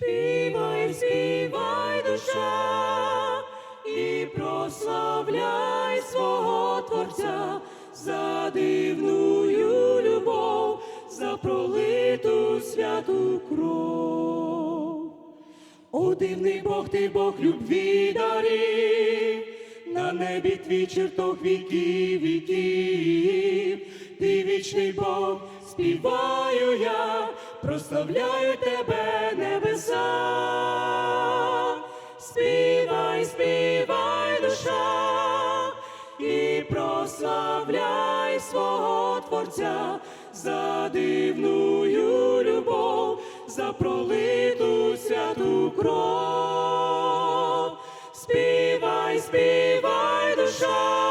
Співай, співай, душа, і прославляй свого Творця за дивную любов, за пролиту святу кров. О, дивний Бог, ти Бог любві дарів, на небі твій чертог віків, віків, ти вічний Бог, співаю я, прославляю тебе небеса. Співай, співай, душа, і прославляй свого Творця за дивную любов, за пролиту святу кров. Співай, співай, душа,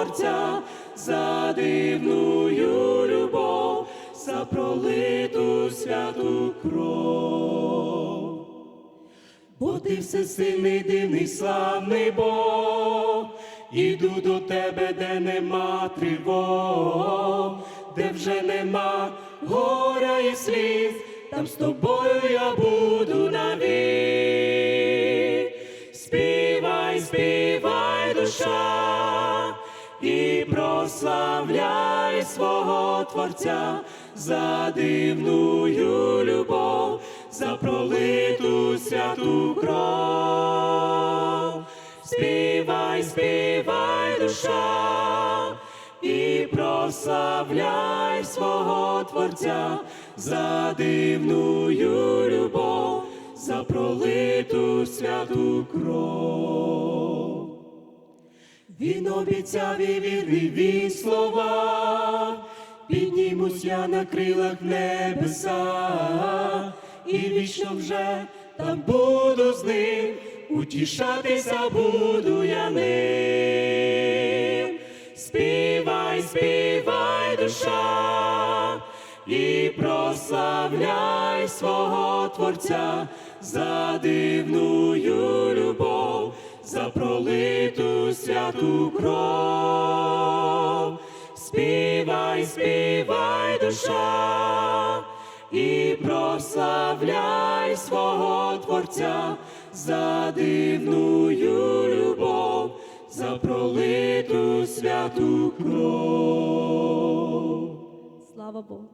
Творця за дивную любов, за пролиту святу кров. Бо ти всесильний, дивний, славний Бог, іду до тебе, де нема тривог, де вже нема горя і сліз, там з тобою я буду навік. Співай, співай, душа, і прославляй свого Творця за дивную любов, за пролиту святу кров. Співай, співай, душа, і прославляй свого Творця за дивную любов, за пролиту святу кров. Він обіцяв і вірливі слова, піднімусь я на крилах небеса, і вічно вже там буду з ним, утішатися буду я ним. Співай, співай, душа, і прославляй свого Творця за дивную любов, за пролиту святу кров. Співай, співай, душа, і прославляй свого Творця за дивную любов, за пролиту святу кров. Слава Богу.